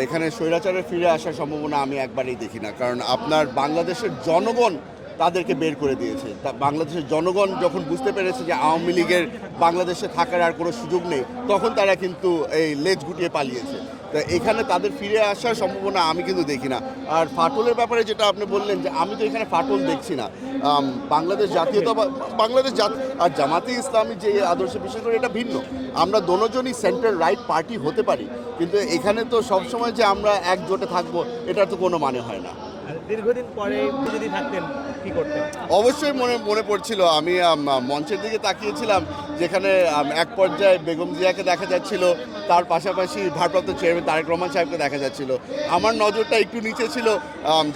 এখানে স্বৈরাচারে ফিরে আসার সম্ভাবনা আমি একবারই দেখি না কারণ আপনার বাংলাদেশের জনগণ তাদেরকে বের করে দিয়েছে। তা বাংলাদেশের জনগণ যখন বুঝতে পেরেছে যে আওয়ামী লীগের বাংলাদেশে থাকার আর কোনো সুযোগ নেই, তখন তারা কিন্তু এই লেজ গুটিয়ে পালিয়েছে। তো এখানে তাদের ফিরে আসার সম্ভাবনা আমি কিন্তু দেখি না। আর ফাটলের ব্যাপারে যেটা আপনি বললেন যে আমি তো এখানে ফাটল দেখছি না। বাংলাদেশ জাতীয়তা বাংলাদেশ জাত, আর জামাতে ইসলামী যে আদর্শ বিশেষ করে এটা ভিন্ন। আমরা দোনোজনই সেন্ট্রাল রাইট পার্টি হতে পারি, কিন্তু এখানে তো সবসময় যে আমরা একজোটে থাকব এটা তো কোনো মানে হয় না। দীর্ঘদিন পরে যদি থাকতেন কি করতেন? অবশ্যই মনে মনে পড়ছিল। আমি মঞ্চের দিকে তাকিয়েছিলাম, যেখানে এক পর্যায়ে বেগম জিয়াকে দেখা যাচ্ছিল, তার পাশাপাশি ভারপ্রাপ্ত চেয়ারম্যান তারেক রহমান সাহেবকে দেখা যাচ্ছিল। আমার নজরটা একটু নিচে ছিল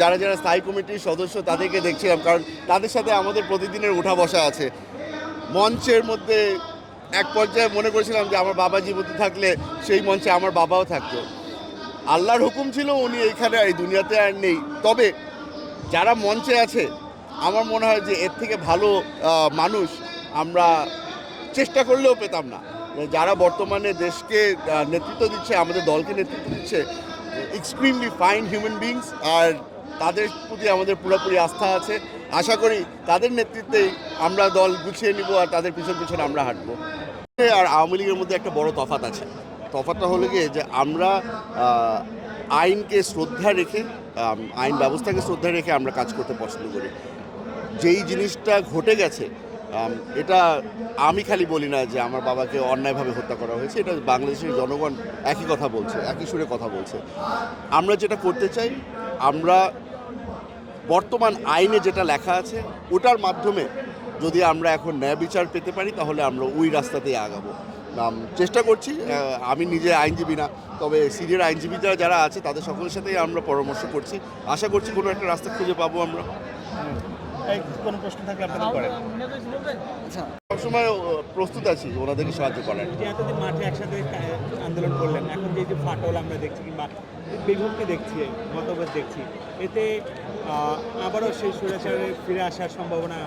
যারা যারা স্থায়ী কমিটির সদস্য তাদেরকে দেখছিলাম, কারণ তাদের সাথে আমাদের প্রতিদিনের উঠা বসা আছে। মঞ্চের মধ্যে এক পর্যায়ে মনে করেছিলাম যে আমার বাবা জীবিত থাকলে সেই মঞ্চে আমার বাবাও থাকতো। আল্লাহর হুকুম ছিল, উনি এইখানে এই দুনিয়াতে আর নেই। তবে যারা মঞ্চে আছে আমার মনে হয় যে এর থেকে ভালো মানুষ আমরা চেষ্টা করলেও পেতাম না। যারা বর্তমানে দেশকে নেতৃত্ব দিচ্ছে, আমাদের দলকে নেতৃত্ব দিচ্ছে এক্সট্রিমলি ফাইন হিউম্যান বিংস আর তাদের প্রতি আমাদের পুরোপুরি আস্থা আছে। আশা করি তাদের নেতৃত্বেই আমরা দল গুছিয়ে নিব আর তাদের পিছন পিছনে আমরা হাঁটবো। আর আওয়ামী লীগের মধ্যে একটা বড় তফাত আছে। তফাতটা হলো গিয়ে যে আমরা আইনকে শ্রদ্ধা রেখে আইন ব্যবস্থাকে শ্রদ্ধা রেখে আমরা কাজ করতে পছন্দ করি। যেই জিনিসটা ঘটে গেছে এটা আমি খালি বলি না যে আমার বাবাকে অন্যায়ভাবে হত্যা করা হয়েছে, এটা বাংলাদেশের জনগণ একই কথা বলছে, একই সুরে কথা বলছে। আমরা যেটা করতে চাই, আমরা বর্তমান আইনে যেটা লেখা আছে, ওটার মাধ্যমে যদি আমরা এখন ন্যায় বিচার পেতে পারি, তাহলে আমরা ওই রাস্তাতেই আগাবো। চেষ্টা করছি আমি নিজে আইনজীবী না, তবে সিনিয়র আইনজীবীরা যারা যারা আছে, তাদের সকলের সাথেই আমরা পরামর্শ করছি। আশা করছি কোনো একটা রাস্তা খুঁজে পাবো আমরা। কোনো প্রশ্ন থাকলে আপনারা করেন। সবসময় প্রস্তুত আছি ওনাদেরকে সাহায্য করার। যে এতদিন মাঠে একসাথে আন্দোলন করলেন এখন যে যে ফাটল আমরা দেখছি কিংবা বেগমকে দেখছি মতভেদ দেখছি এতে আবারও সেই সুরেচারে ফিরে আসার সম্ভাবনা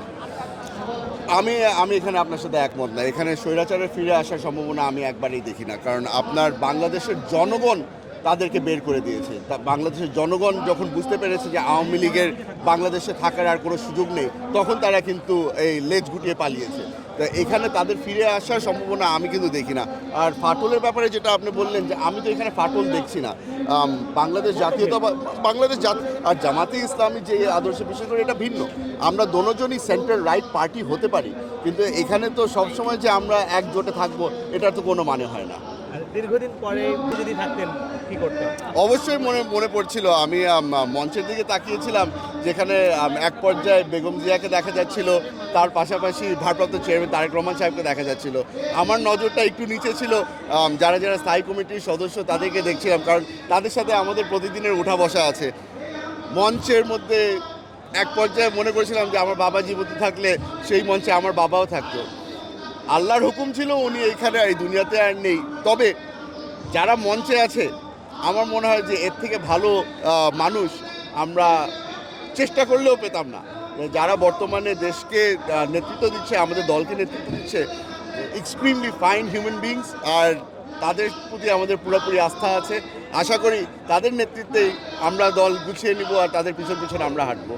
আমি আমি এখানে আপনার সাথে একমত না। এখানে স্বৈরাচারে ফিরে আসার সম্ভাবনা আমি একবারই দেখি না। কারণ আপনার বাংলাদেশের জনগণ তাদেরকে বের করে দিয়েছে। তা বাংলাদেশের জনগণ যখন বুঝতে পেরেছে যে আওয়ামী লীগের বাংলাদেশে থাকার আর কোনো সুযোগ নেই, তখন তারা কিন্তু এই লেজ গুটিয়ে পালিয়েছে। তো এখানে তাদের ফিরে আসার সম্ভাবনা আমি কিন্তু দেখি না। আর ফাটলের ব্যাপারে যেটা আপনি বললেন যে আমি তো এখানে ফাটল দেখছি না। বাংলাদেশ জাতীয়তা বাংলাদেশ জাত, আর জামাতে ইসলামী যে আদর্শ বিশেষ করে এটা ভিন্ন। আমরা দোনোজনই সেন্টার রাইট পার্টি হতে পারি, কিন্তু এখানে তো সবসময় যে আমরা একজোটে থাকব এটা তো কোনো মানে হয় না। দীর্ঘদিন পরে যদি থাকতেন, কি করতেন? অবশ্যই মনে মনে পড়ছিল। আমি মঞ্চের দিকে তাকিয়েছিলাম, যেখানে এক পর্যায়ে বেগম জিয়াকে দেখা যাচ্ছিল, তার পাশাপাশি ভারপ্রাপ্ত চেয়ারম্যান তারেক রহমান সাহেবকে দেখা যাচ্ছিল। আমার নজরটা একটু নিচে ছিল যারা যারা স্থায়ী কমিটির সদস্য তাদেরকে দেখছিলাম, কারণ তাদের সাথে আমাদের প্রতিদিনের উঠা বসা আছে। মঞ্চের মধ্যে এক পর্যায়ে মনে করেছিলাম যে, আমার বাবা জীবিত থাকলে সেই মঞ্চে আমার বাবাও থাকতো। আল্লাহর হুকুম ছিল উনি এইখানে এই দুনিয়াতে আর নেই। তবে যারা মঞ্চে আছে, আমার মনে হয় যে এর থেকে ভালো মানুষ আমরা চেষ্টা করলেও পেতাম না। যারা বর্তমানে দেশকে নেতৃত্ব দিচ্ছে, আমাদের দলকে নেতৃত্ব দিচ্ছে এক্সট্রিমলি ফাইন হিউম্যান বিংস আর তাদের প্রতি আমাদের পুরোপুরি আস্থা আছে। আশা করি তাদের নেতৃত্বেই আমরা দল গুছিয়ে নিব আর তাদের পিছন পিছনে আমরা হাঁটবো।